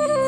Oh.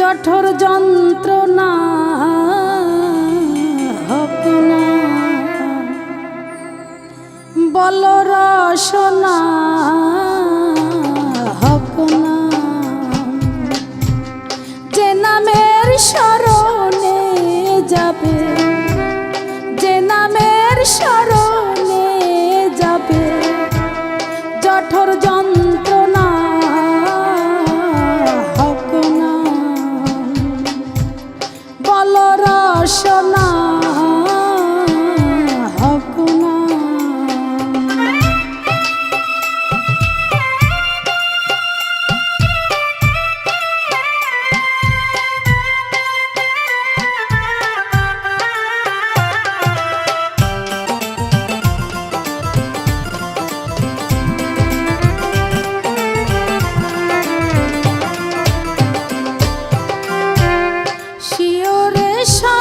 জঠর যন্ত্রণা perişan